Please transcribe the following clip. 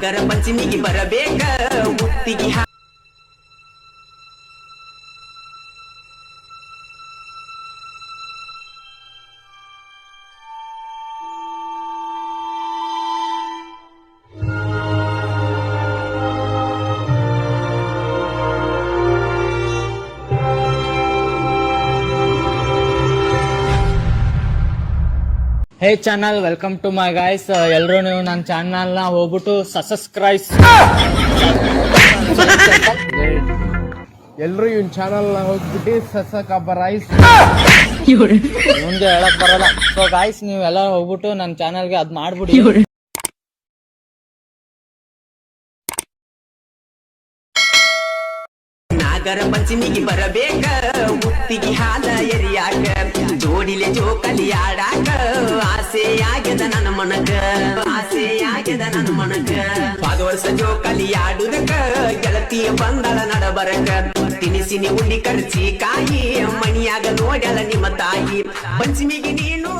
ನಾಗರ ಪಂಚಮಿಗೆ ಬರಬೇಕ? ಮುತ್ತಿಗೆ ಹಾ channel welcome to my guys ಎಲ್ಲರೂ ನೀವು ನನ್ನ ಚಾನಲ್ನ ಹೋಗ್ಬಿಟ್ಟು ಸಬ್ಸ್ಕ್ರೈಬ್ ಎಲ್ರು ಇವ್ನ ಚಾನಲ್ ಹೋಗ್ಬಿಟ್ಟು ಸಸಕಬ್ಬ ರೈಸ್ ಮುಂದೆ ಹೇಳಕ್ ಬರಲ್ಲ. ಸೊ ಗಾಯ್ಸ್ ನೀವು ಎಲ್ಲ ಹೋಗ್ಬಿಟ್ಟು ನನ್ನ ಚಾನಲ್ಗೆ ಅದ್ ಮಾಡ್ಬಿಡಿ. ನಾಗರ ಪಂಚಮಿಗೆ ಬರಬೇಕ ಉತ್ತಿಗೆ ಹಾಲ ಎರಿಯಾಕ ಜೋಡಿಲೆ ಜೋಕಲಿ ಆಡಾಕ. ಮನಕ. ಆಸೆ ನನ್ನ ಮನಕ. ಪಾದ ವರ್ಷ ಜೋಕಲಿ ಆಡುದಕ್ಕ, ಗೆಳತಿಯ ಬಂದಳ ನಡಬರಕ. ತಿನಿಸಿನಿ ಉಂಡಿ ಕರ್ಚಿ ಕಾಯಿ, ಮಣಿಯಾಗ ನೋಡಲ ನಿಮ್ಮ ತಾಯಿ. ಪಂಚಮಿಗೆ ನೀನು